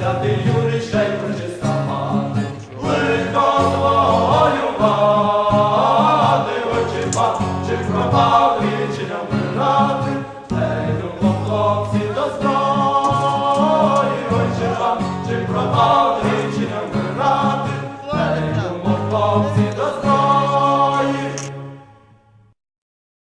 святий Юрича й прочиста мати, лихо твого любати, очі пан, чи пропав вічення вмирати, ей любо хлопці до зброї, чи пропав